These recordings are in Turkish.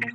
Sana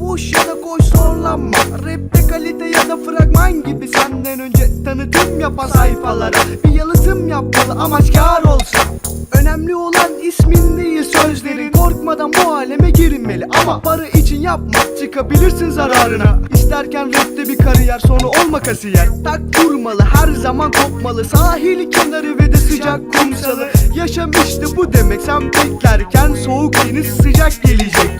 boş ya da koş zorlanma. Rapte kalite ya da fragman gibi Senden önce tanıtım yapan sayfalara Bir yalıtım yapmalı amaç kar olsun. Önemli olan ismin değil sözlerin. Korkmadan bu aleme girilmeli Ama para için yapma çıkabilirsin zararına İsterken rapte bir kariyer sonu olma kasiyer. Tak durmalı her zaman kopmalı. Sahil kenarı ve de sıcak kumsalı. Yaşam işte bu demek sen beklerken Soğuk deniz sıcak gelecek.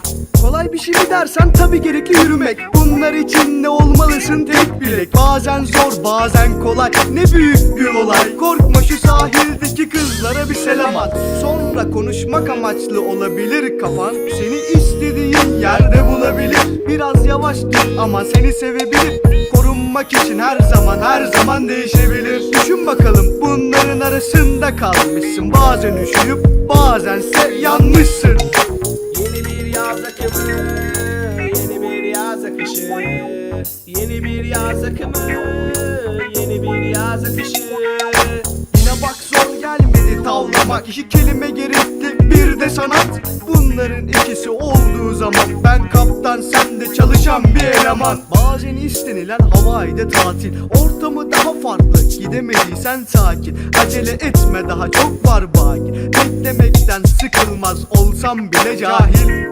Kolay bir şey mi dersen tabi gerekli yürümek. Bunlar için ne olmalısın tek bilek. Bazen zor bazen kolay. Ne büyük bir olay. Korkma şu sahildeki kızlara bir selam at. Sonra konuşmak amaçlı olabilir kafan. Seni istediğin yerde bulabilir Biraz yavaş dur ama seni sevebilir. Korunmak için her zaman her zaman değişebilir. Düşün bakalım bunların arasında kalmışsın. Bazen üşüyüp bazense yanmışsın. Yeni bir yaz akımı Yeni bir yaz akışı. Yeni bir yaz akımı Yeni bir yaz akışı tavlamak İki kelime gerekti bir de sanat. Bunların ikisi olduğu zaman Ben kaptan sen de çalışan bir eleman. Bazen istenilen Hawaii'de tatil. Ortamı daha farklı gidemediysen sakin. Acele etme daha çok var baki. Beklemekten sıkılmaz olsam bile cahil